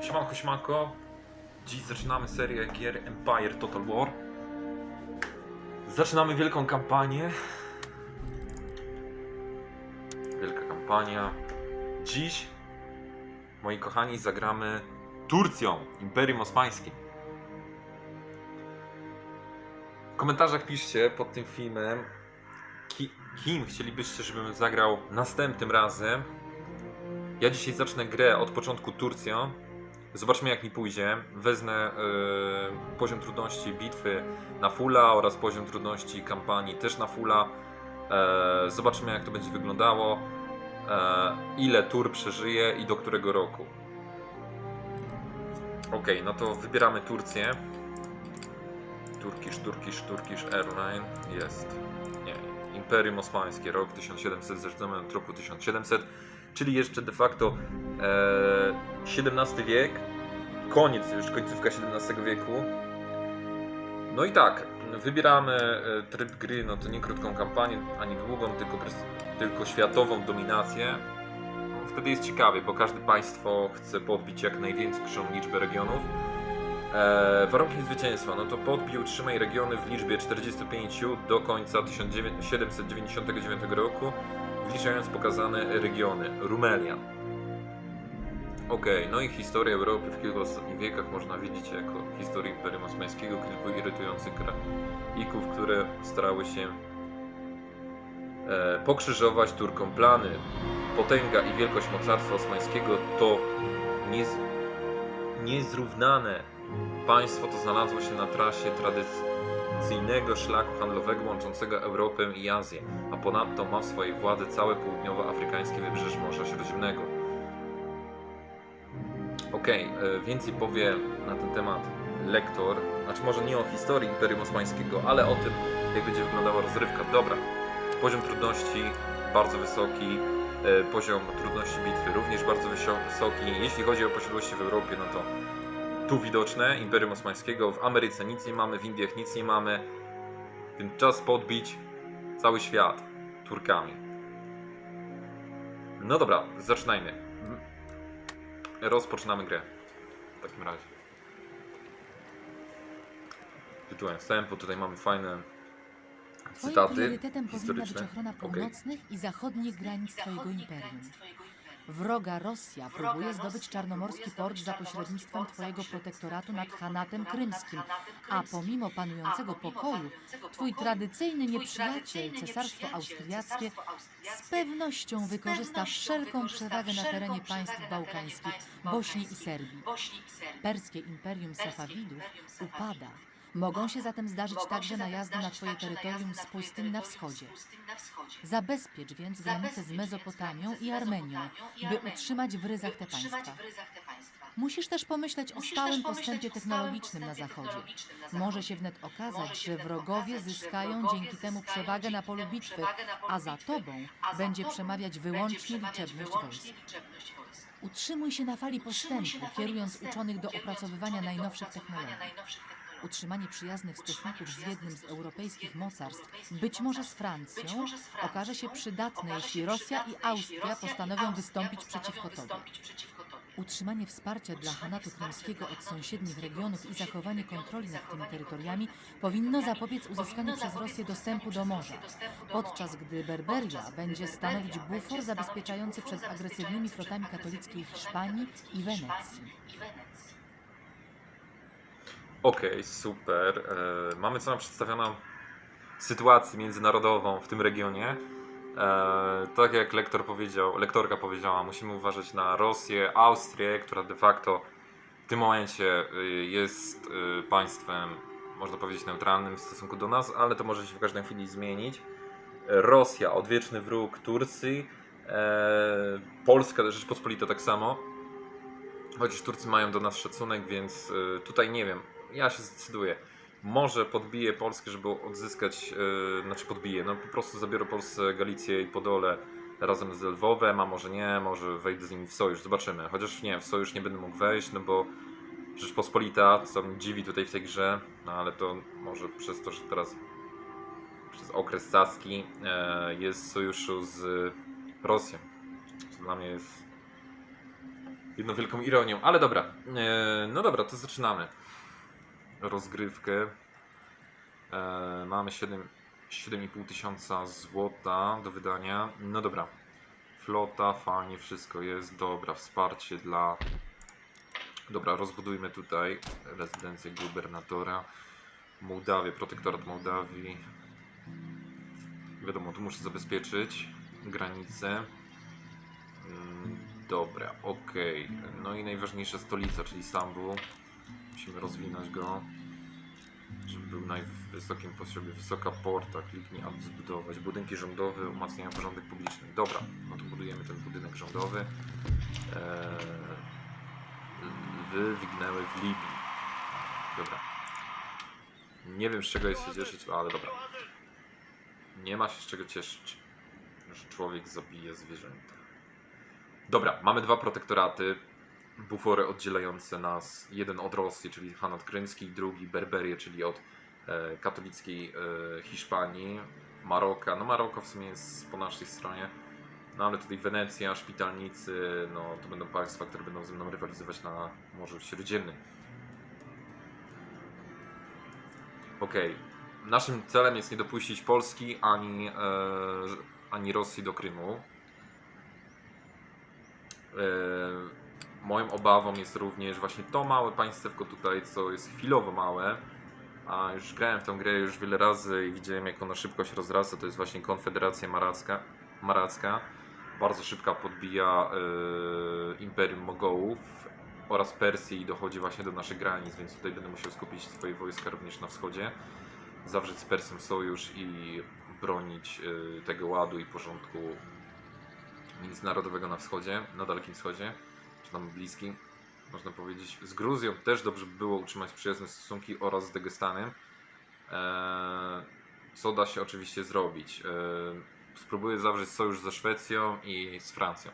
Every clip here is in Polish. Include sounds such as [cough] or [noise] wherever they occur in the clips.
Siemanko, siemanko. Dziś zaczynamy serię gier Empire Total War. Zaczynamy wielką kampanię. Wielka kampania. Dziś, moi kochani, zagramy Turcją, Imperium Osmańskim. W komentarzach piszcie pod tym filmem, ki kim chcielibyście, żebym zagrał następnym razem. Ja dzisiaj zacznę grę od początku Turcją. Zobaczmy jak mi pójdzie. Wezmę e, poziom trudności bitwy na fulla oraz poziom trudności kampanii też na fulla. E, zobaczymy jak to będzie wyglądało. E, ile tur przeżyje i do którego roku. Ok, no to wybieramy Turcję. Turkish, Turkish, Turkish Airline jest. Nie, Imperium Osmańskie, rok 1700, zaczynamy od roku 1700 czyli jeszcze de facto e, XVII wiek, koniec, już końcówka XVII wieku. No i tak, wybieramy e, tryb gry, no to nie krótką kampanię, ani długą, tylko, tylko światową dominację. Wtedy jest ciekawie, bo każde państwo chce podbić jak największą liczbę regionów. E, warunki zwycięstwa, no to podbił trzymaj regiony w liczbie 45 do końca 1799 roku wliczając pokazane regiony. Rumelia. Okej, no i historię Europy w kilku ostatnich wiekach można widzieć jako historię Imperium Osmańskiego, kilku irytujących kraików, które starały się e, pokrzyżować Turkom plany. Potęga i wielkość mocarstwa osmańskiego to niez, niezrównane państwo, to znalazło się na trasie tradycyjnego szlaku handlowego łączącego Europę i Azję a ponadto ma w swojej władzy całe południowoafrykańskie wybrzeże Morza Śródziemnego. Okej, e, więcej powie na ten temat lektor, znaczy może nie o historii Imperium Osmańskiego, ale o tym, jak będzie wyglądała rozrywka. Dobra, poziom trudności bardzo wysoki, e, poziom trudności bitwy również bardzo wysoki. Jeśli chodzi o posiadłości w Europie, no to tu widoczne, Imperium Osmańskiego, w Ameryce nic nie mamy, w Indiach nic nie mamy, więc czas podbić cały świat Turkami. No dobra, zaczynajmy. Rozpoczynamy grę. W takim razie. Tytułem wstępu, tutaj mamy fajne Twoim cytaty priorytetem powinna być historyczne. ochrona Okej. północnych i zachodnich granic Twojego imperium. Wroga Rosja próbuje zdobyć czarnomorski port za pośrednictwem Twojego protektoratu nad Hanatem Krymskim, a pomimo panującego pokoju, Twój tradycyjny nieprzyjaciel, Cesarstwo Austriackie, z pewnością wykorzysta wszelką przewagę na terenie państw bałkańskich, Bośni i Serbii. Perskie imperium Safawidów upada. Mogą się zatem zdarzyć także najazdy na Twoje terytorium z pustyń na wschodzie. Zabezpiecz więc granice z Mezopotamią i Armenią, by utrzymać w ryzach te państwa. Musisz też pomyśleć o stałym postępie technologicznym na Zachodzie. Może się wnet okazać, że wrogowie zyskają dzięki temu przewagę na polu bitwy, a za tobą będzie przemawiać wyłącznie liczebność wojsk. Utrzymuj się na fali postępu, kierując uczonych do opracowywania najnowszych technologii. Utrzymanie przyjaznych stosunków z jednym z europejskich mocarstw, być może z Francją, okaże się przydatne, jeśli Rosja i Austria postanowią wystąpić przeciwko Tobie. Utrzymanie wsparcia dla Hanatu Krymskiego od sąsiednich regionów i zachowanie kontroli nad tymi terytoriami powinno zapobiec uzyskaniu przez Rosję dostępu do morza, podczas gdy Berberia będzie stanowić bufor zabezpieczający przed agresywnymi flotami katolickiej Hiszpanii i Wenecji. Okej, super. E, mamy co nam przedstawioną sytuację międzynarodową w tym regionie. E, tak jak lektor powiedział, lektorka powiedziała, musimy uważać na Rosję, Austrię, która de facto w tym momencie y, jest y, państwem, można powiedzieć, neutralnym w stosunku do nas, ale to może się w każdej chwili zmienić. Rosja, odwieczny wróg Turcji, e, Polska, Rzeczpospolita tak samo. Chociaż Turcy mają do nas szacunek, więc y, tutaj nie wiem. Ja się zdecyduję. Może podbiję Polskę, żeby odzyskać, yy, znaczy podbiję, no po prostu zabiorę Polsce Galicję i Podole razem z Lwowem, a może nie, może wejdę z nimi w sojusz, zobaczymy. Chociaż nie, w sojusz nie będę mógł wejść, no bo Rzeczpospolita, co mnie dziwi tutaj w tej grze, no ale to może przez to, że teraz przez okres saski e, jest w sojuszu z Rosją. Co dla mnie jest jedną wielką ironią, ale dobra. E, no dobra, to zaczynamy. Rozgrywkę. E, mamy 7 7,5 tysiąca złota do wydania. No dobra. Flota, fajnie, wszystko jest. Dobra, wsparcie dla... Dobra, rozbudujmy tutaj rezydencję gubernatora. Mołdawię, protektorat Mołdawii. Wiadomo, tu muszę zabezpieczyć granice. Mm, Dobra, okej. No i najważniejsza stolica, czyli Stambuł. Musimy rozwinąć go, żeby był na wysokim poziomie. Wysoka porta, kliknij aby zbudować. Budynki rządowe umacniają porządek publiczny. Dobra, no to budujemy ten budynek rządowy. Eee, wywignęły w Libii. Dobra. Nie wiem z czego jest się cieszyć, ale dobra. Nie ma się z czego cieszyć, że człowiek zabije zwierzęta. Dobra, mamy dwa protektoraty. Bufory oddzielające nas. Jeden od Rosji, czyli Hanat Krymski, drugi Berberię, czyli od e, katolickiej e, Hiszpanii. Maroka. No Maroko w sumie jest po naszej stronie. No ale tutaj Wenecja, Szpitalnicy, no to będą państwa, które będą ze mną rywalizować na Morzu Śródziemnym. Okej. Naszym celem jest nie dopuścić Polski ani, e, ani Rosji do Krymu. E, moją obawą jest również właśnie to małe państewko tutaj, co jest chwilowo małe. A już grałem w tę grę już wiele razy i widziałem jak ona szybko się rozrasta. To jest właśnie Konfederacja Maracka. Maracka. Bardzo szybka podbija e, Imperium Mogołów oraz Persji i dochodzi właśnie do naszych granic, więc tutaj będę musiał skupić swoje wojska również na wschodzie. Zawrzeć z Persją sojusz i bronić e, tego ładu i porządku międzynarodowego na wschodzie, na Dalekim Wschodzie, czy tam bliskim, można powiedzieć. Z Gruzją też dobrze by było utrzymać przyjazne stosunki oraz z Dagestanem. Eee, co da się oczywiście zrobić? Eee, spróbuję zawrzeć sojusz ze Szwecją i z Francją.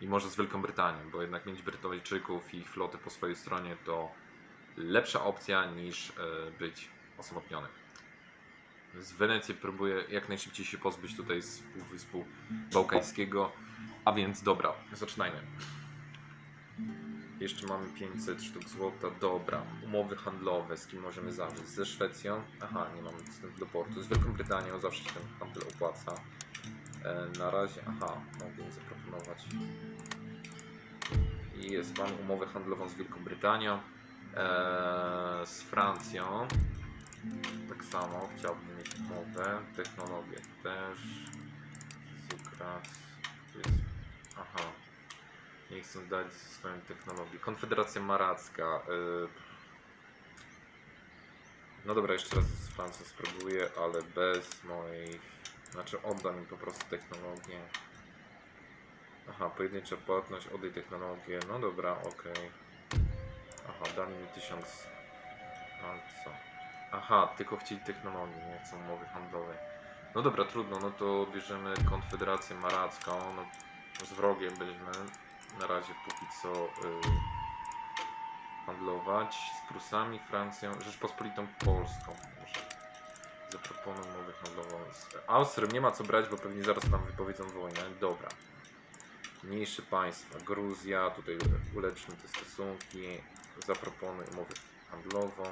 I może z Wielką Brytanią, bo jednak mieć Brytyjczyków i ich floty po swojej stronie to lepsza opcja niż e, być osamotnionym. Z Wenecji próbuję jak najszybciej się pozbyć tutaj z Półwyspu Bałkańskiego. A więc dobra, zaczynajmy. Jeszcze mamy 500 sztuk złota. Dobra, umowy handlowe, z kim możemy zawrzeć? Ze Szwecją? Aha, nie mamy dostępu do portu. Z Wielką Brytanią zawsze się ten handel opłaca. E, na razie, aha, mogę zaproponować. I jest, mam umowę handlową z Wielką Brytanią. E, z Francją. Tak samo chciałbym mieć umowę. Technologię też. Jest. Aha. Nie chcę dać swoją technologię. Konfederacja Maracka. y. No dobra, jeszcze raz z Francją spróbuję, ale bez mojej. Znaczy oddam mi po prostu technologię. Aha, pojedyncza płatność, oddaj technologię. No dobra, okej. Aha, dali mi tysiąc. Ale co? Aha, tylko chcieli technologię, nie chcą umowy handlowej. No dobra, trudno, no to bierzemy Konfederację Maracką. No, z wrogiem będziemy na razie póki co y, handlować. Z Prusami, Francją, Rzeczpospolitą Polską. Może zaproponuję umowę handlową z Austrią. Nie ma co brać, bo pewnie zaraz nam wypowiedzą wojnę. Dobra. Mniejsze państwa. Gruzja, tutaj ulepszymy te stosunki. Zaproponuj umowę handlową.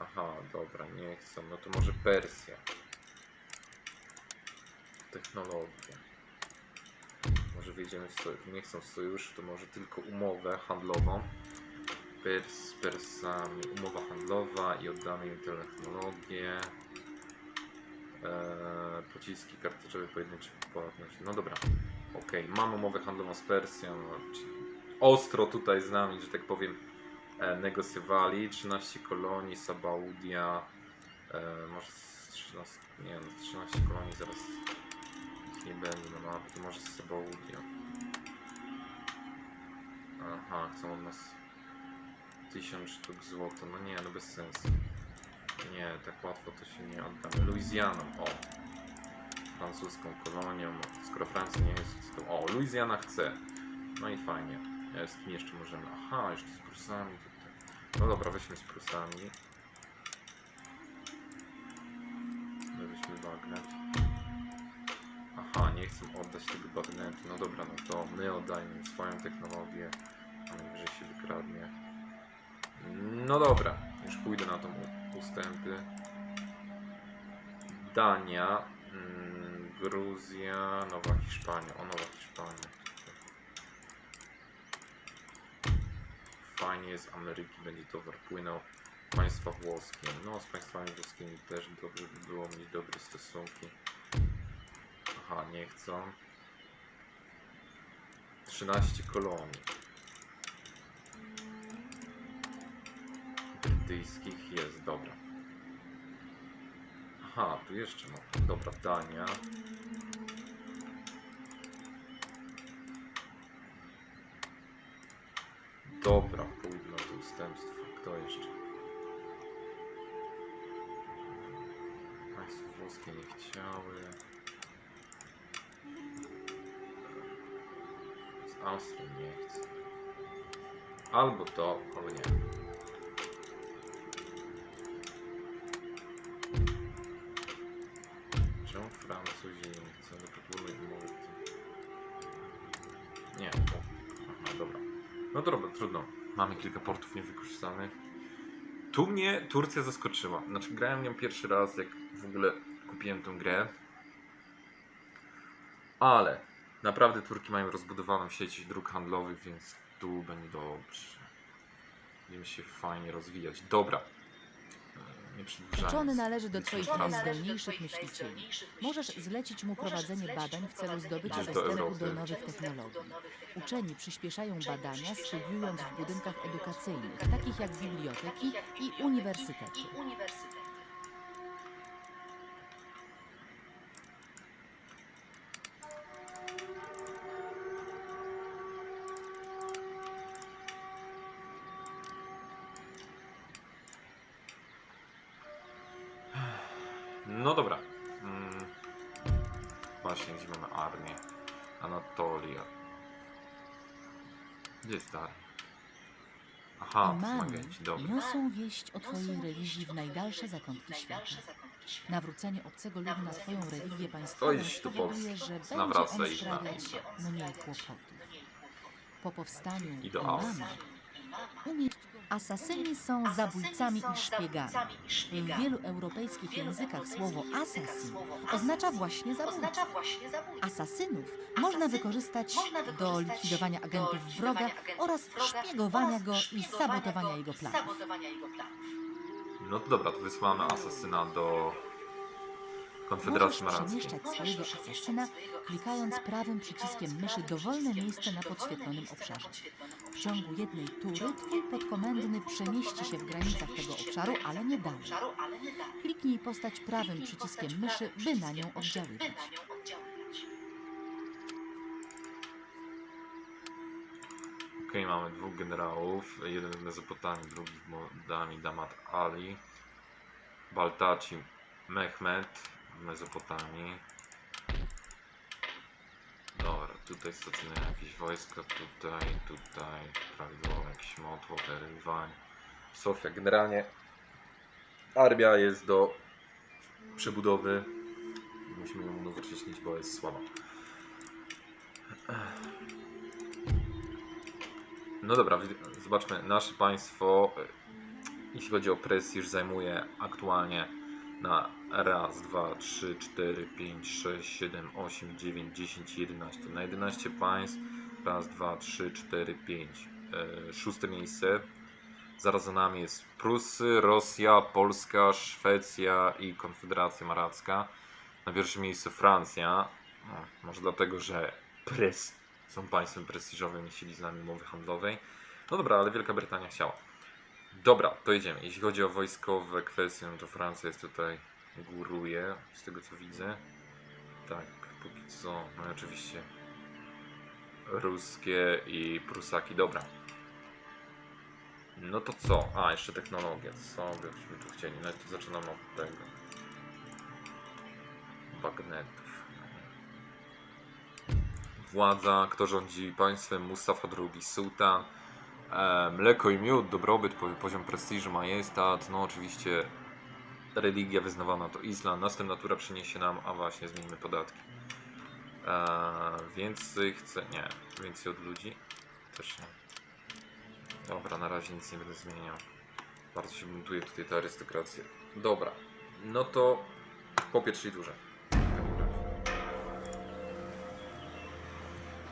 Aha, dobra, nie chcą. No to może Persja. Technologia. Może wyjdziemy w sojusz. Nie chcą sojuszu, to może tylko umowę handlową. Z Persami. Umowa handlowa i oddamy im technologię. Eee, pociski karteczowe pojedyncze płatność. No dobra. Okej, mamy umowę handlową z Persją. Ostro tutaj z nami, że tak powiem, e, negocjowali. 13 kolonii, Sabaudia. E, może z 13, nie no, z 13 kolonii zaraz nie będzie, no nawet to może z Sabaudia. Aha, chcą od nas 1000 sztuk złota. No nie, no bez sensu. Nie, tak łatwo to się nie oddamy. Luizjaną, o. Francuską kolonią. Skoro Francja nie jest to... O, Luizjana chce. No i fajnie. Z kim jeszcze możemy? Aha, jeszcze z Prusami. No dobra, weźmy z Prusami. Nie chcę oddać tego bagnetu. No dobra, no to my oddajmy im swoją technologię, a najwyżej się wykradnie. No dobra, już pójdę na tą ustępy. Dania, mm, Gruzja, Nowa Hiszpania. O, Nowa Hiszpania. Fajnie z Ameryki będzie towar płynął. Państwa włoskie. No, z państwami włoskimi też dobrze by było mieć dobre stosunki. Aha, nie chcą. 13 kolonii. Brytyjskich jest, dobra. Aha, tu jeszcze mam. Dobra, Dania. Dobra, pójdę na to ustępstwo. Kto jeszcze? Państwo włoskie nie chciały. Z Austrii nie chcę. Albo to, albo nie. Czemu Francuzi nie chcą? Proponuję umowy. Nie, o. Aha, dobra. No dobra, trudno. Mamy kilka portów niewykorzystanych. Tu mnie Turcja zaskoczyła. Znaczy grałem nią pierwszy raz, jak w ogóle kupiłem tę grę. Ale naprawdę Turki mają rozbudowaną sieć dróg handlowych, więc tu będzie dobrze. Będziemy się fajnie rozwijać. Dobra. E, Nie przedłużając. Uczony należy do Twoich najzdolniejszych myślicieli. Możesz zlecić mu prowadzenie badań w celu zdobycia do dostępu do nowych technologii. Uczeni przyspieszają badania, studiując w budynkach edukacyjnych, takich jak biblioteki i uniwersytety. Armia? Aha, to są Imamy agenci, dobra. niosą wieść o Twojej religii w najdalsze zakątki świata. Nawrócenie obcego ludu na Twoją religię państwową Idź tu, że będzie on ich na sprawiać mniej kłopotów. Po powstaniu I do Austrii. umie... Asasyni są zabójcami i szpiegami. W wielu europejskich językach słowo assassin oznacza właśnie zabójcę. Asasynów można wykorzystać do likwidowania agentów wroga oraz szpiegowania go i sabotowania jego planów. No to dobra, to wysłamy asasyna do Możesz Konfederacji Marackiej. przemieszczać swojego asasyna, klikając prawym przyciskiem myszy dowolne miejsce na podświetlonym obszarze. W ciągu jednej tury twój podkomendny przemieści się w granicach tego obszaru, ale nie dalej. Kliknij postać prawym przyciskiem myszy, by na nią oddziaływać. Okej, mamy dwóch generałów. Jeden w Mezopotamii, drugi w Moldami, Damat Ali. Baltaci Mehmed w Mezopotamii. Tutaj stacjonują jakieś wojska, tutaj, tutaj, prawidłowo jakieś motło, Erywań. Sofia, generalnie armia jest do przebudowy. Musimy ją unowocześnić, bo jest słaba. No dobra, zobaczmy. Nasze państwo, e, jeśli chodzi o prestiż, zajmuje aktualnie na raz, dwa, trzy, cztery, pięć, sześć, siedem, osiem, dziewięć, dziesięć, jedenaście. Na 11 państw. Raz, dwa, trzy, cztery, pięć. E, szóste miejsce. Zaraz za nami jest Prusy, Rosja, Polska, Szwecja i Konfederacja Maracka. Na pierwszym miejscu Francja. No, może dlatego, że pres są państwem prestiżowym chcieli z nami umowy handlowej. No dobra, ale Wielka Brytania chciała. Dobra, to jedziemy. Jeśli chodzi o wojskowe kwestie, no to Francja jest tutaj góruje, z tego co widzę. Tak, póki co, no i oczywiście ruskie i Prusaki, dobra. No to co? A, jeszcze technologia. Co byśmy tu chcieli? No to zaczynamy od tego. Bagnetów. Władza, kto rządzi państwem? Mustafa II, sułtan. E, mleko i miód, dobrobyt, po- poziom prestiżu, majestat. No oczywiście religia wyznawana to islam. Następna tura przyniesie nam, a właśnie zmienimy podatki. Eee, więcej chcę. Nie, więcej od ludzi. Też nie. Dobra, na razie nic nie będę zmieniał. Bardzo się buntuje tutaj ta arystokracja. Dobra, no to po pierwszej turze.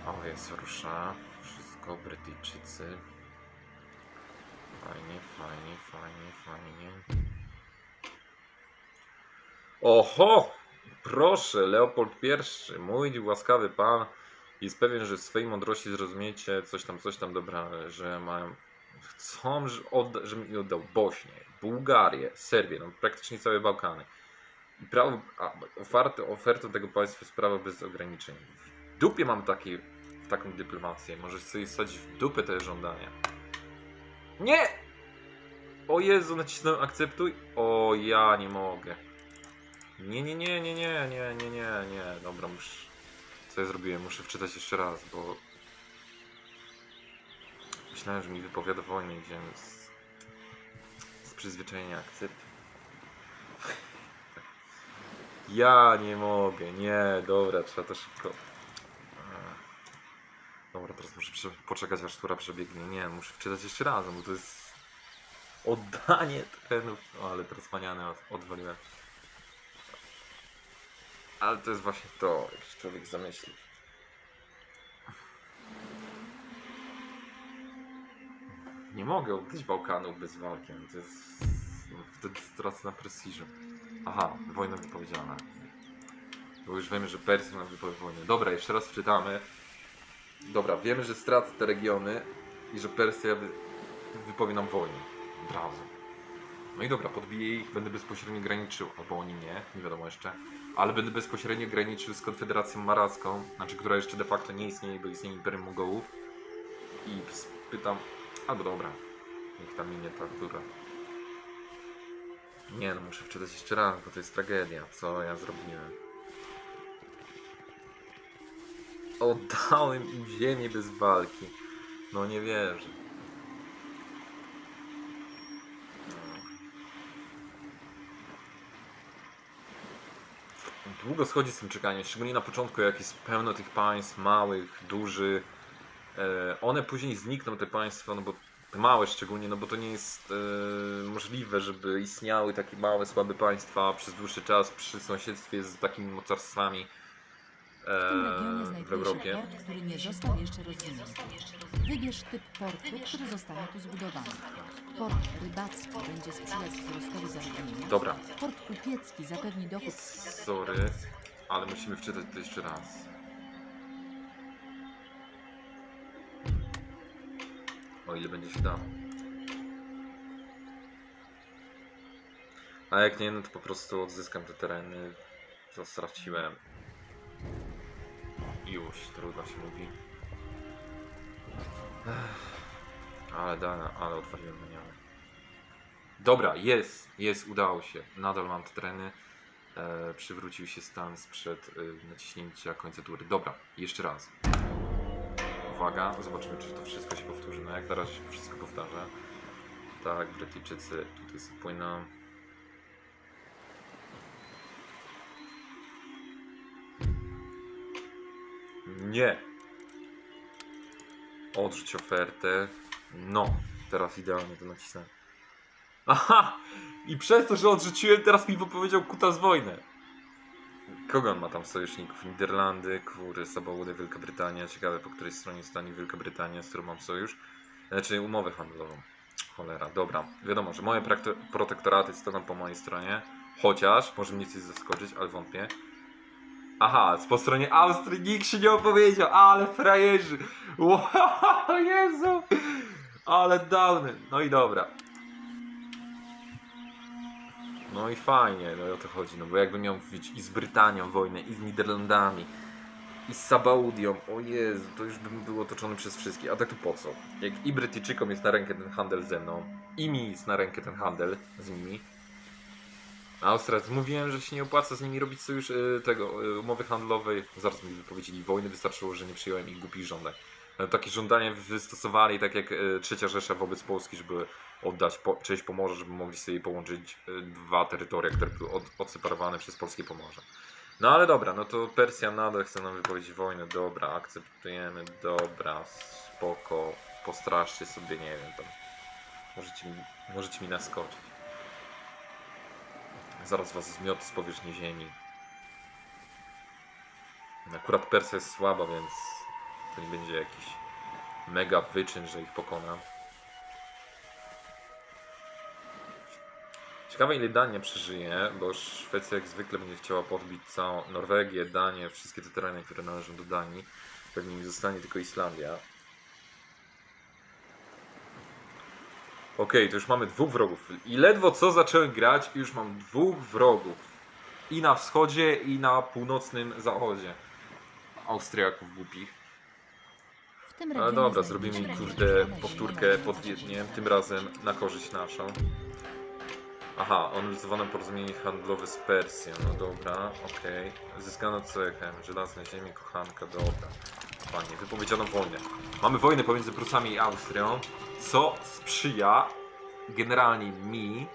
O, jest rusza. Wszystko Brytyjczycy. Fajnie, fajnie, fajnie, fajnie. Oho! Proszę, Leopold I, mój łaskawy pan, jest pewien, że w swojej mądrości zrozumiecie coś tam, coś tam, dobra, że mają, chcą, że odda, żebym mi oddał Bośnię, Bułgarię, Serbię, no praktycznie całe Bałkany. I prawo, a, ofertę, ofertę tego państwa jest prawo bez ograniczeń. W dupie mam taki, taką dyplomację, możesz sobie wsadzić w dupę te żądania. Nie! O Jezu, nacisnąłem akceptuj. O, ja nie mogę. Nie, nie, nie, nie, nie, nie, nie, nie, nie. Dobra, muszę. Co ja zrobiłem? Muszę wczytać jeszcze raz, bo. Myślałem, że mi wypowiada wojnę wziąłem z, z przyzwyczajenia akcept. [laughs] Ja nie mogę, nie, dobra, trzeba to szybko. Dobra, teraz muszę poczekać, aż tura przebiegnie. Nie, muszę wczytać jeszcze raz, no bo to jest oddanie [laughs] terenów. O, ale teraz manianę od- odwaliłem. Ale to jest właśnie to, jak się człowiek zamyśli. Nie mogę oddać Bałkanów bez walki. no To jest... Wtedy stracę na prestiżu. Aha, wojna wypowiedziana. Bo już wiemy, że Persja nam wypowie wojnę. Dobra, jeszcze raz wczytamy. Dobra, wiemy, że stracę te regiony i że Persja wy... wypowie nam wojnę. Od razu. No i dobra, podbiję ich, będę bezpośrednio graniczył, albo oni nie, nie wiadomo jeszcze. Ale będę bezpośrednio graniczył z Konfederacją Maracką, znaczy, która jeszcze de facto nie istnieje, bo istnieje Imperium Mogołów. I spytam, albo dobra, niech tam minie ta tura. Nie no, muszę wczytać jeszcze raz, bo to jest tragedia, co ja zrobiłem. Oddałem im ziemię bez walki. No nie wierzę. Długo schodzi z tym czekaniem, szczególnie na początku, jak jest pełno tych państw małych, dużych. E, one później znikną, te państwa, no bo te małe szczególnie, no bo to nie jest e, możliwe, żeby istniały takie małe, słabe państwa przez dłuższy czas przy sąsiedztwie z takimi mocarstwami W tym regionie e, w znajduje się port, który nie został jeszcze rozwinięty. Wybierz typ portu, który zostanie tu zbudowany. Port rybacki będzie sprzyjać wzrostowi zatrudnienia. Dobra, Port kupiecki zapewni dochód sorry, ale musimy wczytać to jeszcze raz. O ile będzie się dało. A jak nie, no to po prostu odzyskam te tereny, co straciłem. Już, trudno się mówi. Ale da, ale odwaliłem maniałę. Dobra, jest, jest, udało się. Nadal mam te tereny. E, przywrócił się stan sprzed e, naciśnięcia końca tury. Dobra, jeszcze raz. Uwaga, zobaczymy, czy to wszystko się powtórzy. No jak razie się wszystko powtarza. Tak, Brytyjczycy tutaj płyną. Nie. Odrzuć ofertę. No, teraz idealnie to nacisnąłem. Aha! I przez to, że odrzuciłem, teraz mi wypowiedział kutas wojnę. Kogo on ma tam sojuszników? Niderlandy, Kury, Sabałudy, Wielka Brytania. Ciekawe, po której stronie stanie Wielka Brytania, z którą mam sojusz. Znaczy umowę handlową. Cholera, dobra. Wiadomo, że moje protektoraty staną po mojej stronie. Chociaż, może mnie coś zaskoczyć, ale wątpię. Aha, po stronie Austrii nikt się nie opowiedział, ale frajerzy. Wow, [laughs] Jezu. Ale downy. No i dobra. No i fajnie, no i o to chodzi, no bo jakbym miał mówić i z Brytanią wojnę, i z Niderlandami, i z Sabaudią, o Jezu, to już bym był otoczony przez wszystkich, a tak to po co? Jak i Brytyjczykom jest na rękę ten handel ze mną, i mi jest na rękę ten handel z nimi, a Austria, mówiłem, że się nie opłaca z nimi robić sojusz y, tego, y, umowy handlowej, zaraz mi wypowiedzieli wojny, wystarczyło, że nie przyjąłem ich głupich żądań. E, Takie żądania wystosowali, tak jak e, Trzecia Rzesza wobec Polski, żeby oddać po, część Pomorza, żeby mogli sobie połączyć dwa terytoria, które były od, odseparowane przez polskie Pomorze. No ale dobra, no to Persja nadal chce nam wypowiedzieć wojnę, dobra, akceptujemy, dobra, spoko, postraszcie sobie, nie wiem, tam, możecie możecie mi naskoczyć. Zaraz was zmiot z powierzchni ziemi. Akurat Persja jest słaba, więc to nie będzie jakiś mega wyczyn, że ich pokonam. Ciekawe ile Dania przeżyje, bo Szwecja jak zwykle będzie chciała podbić całą Norwegię, Danię, wszystkie te tereny, które należą do Danii. Pewnie mi zostanie tylko Islandia. Okej, to już mamy dwóch wrogów. I ledwo co zacząłem grać i już mam dwóch wrogów. I na wschodzie, i na północnym zachodzie. Austriaków głupich. W tym Ale regionie dobra, znajduje zrobimy się kurde powtórkę pod Wiedniem, tym razem na korzyść naszą. Aha, analizowane porozumienie handlowe z Persją, no dobra, okej. Zyskano cechem, żelazne ziemie, kochanka, dobra. Panie, wypowiedziano wojnę. Mamy wojnę pomiędzy Prusami i Austrią, co sprzyja generalnie mi,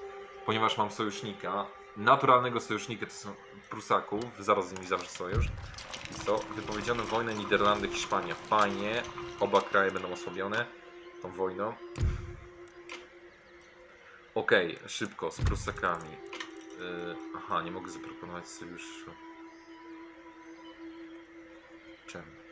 ponieważ mam sojusznika, naturalnego sojusznika, to są Prusaków, zaraz z nimi zawsze sojusz. Co? Wypowiedziano wojnę Niderlandy, Hiszpania. Fajnie, oba kraje będą osłabione tą wojną. Okej, szybko, z Prusakami. Yy, aha, nie mogę zaproponować sojuszu. Czemu?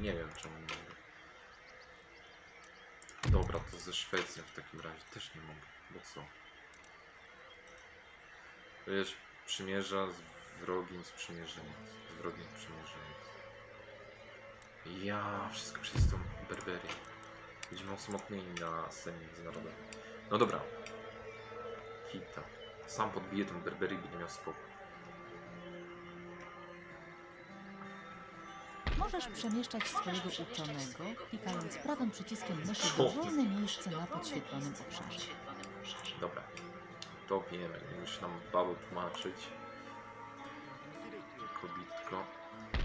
Nie wiem czemu nie mogę. Dobra, to ze Szwecją w takim razie też nie mogę, bo co? Wiesz, przymierza z wrogiem sprzymierzeniec. Z wrogiem sprzymierzeniec. Ja, wszystko przez tą Berberię. Będziemy osamotnieni na scenie międzynarodowej. No dobra. Hita. Sam podbije tą Berberię i będzie miał spokój. Możesz przemieszczać swojego uczonego, klikając prawym przyciskiem myszy w dowolne miejsce na podświetlonym obszarze. Dobra. To wiemy, nie musisz nam babo tłumaczyć. Kobitko.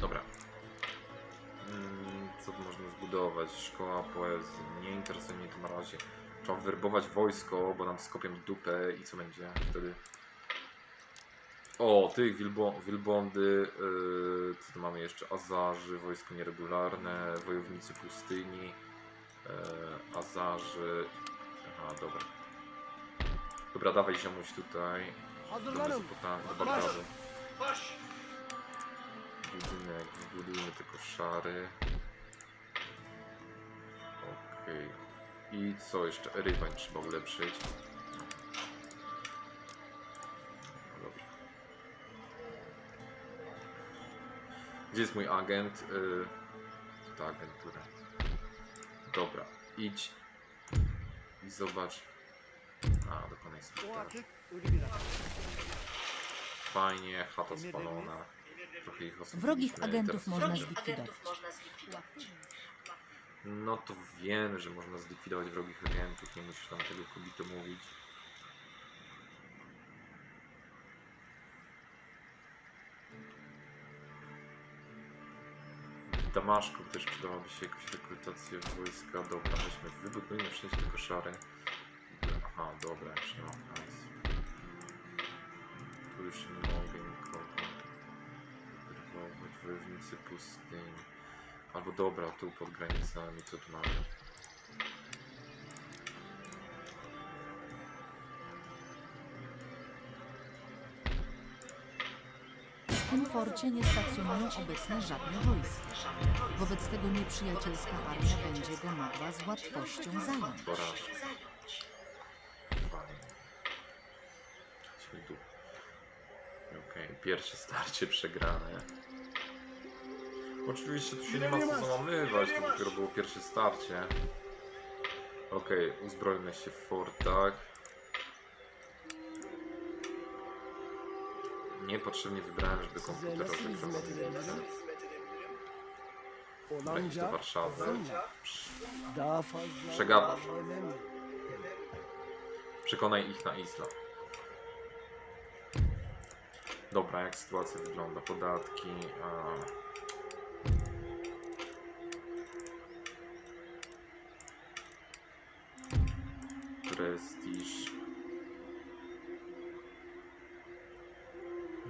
Dobra. Mm, Co tu można zbudować? Szkoła poezji. Nie interesuje mnie to na razie. Trzeba werbować wojsko, bo nam skopią dupę i co będzie wtedy? O, tych wilbo, wilbondy, yy, co tu mamy jeszcze? Azarzy, wojsko nieregularne, wojownicy pustyni, yy, Azarzy. Aha, dobra. Dobra, dawaj ziomuś tutaj. Do. Mesopotami, do Bagdadu. Budynek, wybudujmy te koszary. Okej. I co jeszcze? Rywań trzeba ulepszyć. Gdzie jest mój agent? Yy, ta agentura. Dobra, idź i zobacz. A, dokonaj adam. Fajnie, chata spalona. Trochę ich osób Wrogich agentów teraz- można Wrogich zlikwidować. agentów można zlikwidować. No to wiem, że można zlikwidować wrogich agentów, nie musisz tam tego kobito mówić. Damaszku też przydałaby się jakaś rekrutacja wojska. Dobra, weźmy, wybudujmy wszędzie te koszary. Aha, dobra, już mam hajsu. Tu już nie mogę nikogo. Werbować, wojownicy pustyni. Albo dobra, tu pod granicami, co tu mamy? Forcie nie stacjonują obecnie żadne wojska. Wobec tego nieprzyjacielska armia będzie go mogła z łatwością zająć. Porażka. Okej, pierwsze starcie przegrane. Oczywiście tu się nie ma co załamywać, to dopiero było pierwsze starcie. Okej, uzbrojmy się w fortach. Niepotrzebnie wybrałem, żeby komputer edebilirim? Dobra, idź do Warszawy. yemem. Przekonaj ich na islam. Dobra, jak sytuacja wygląda? Podatki. A...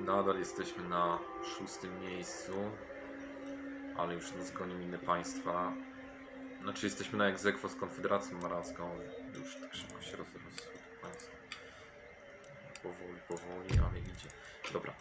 Nadal jesteśmy na szóstym miejscu, ale już nas gonią inne państwa. Znaczy jesteśmy na egzekwo z Konfederacją Maracką, już tak szybko się rozrosło. Powoli, powoli, ale idzie. Dobra,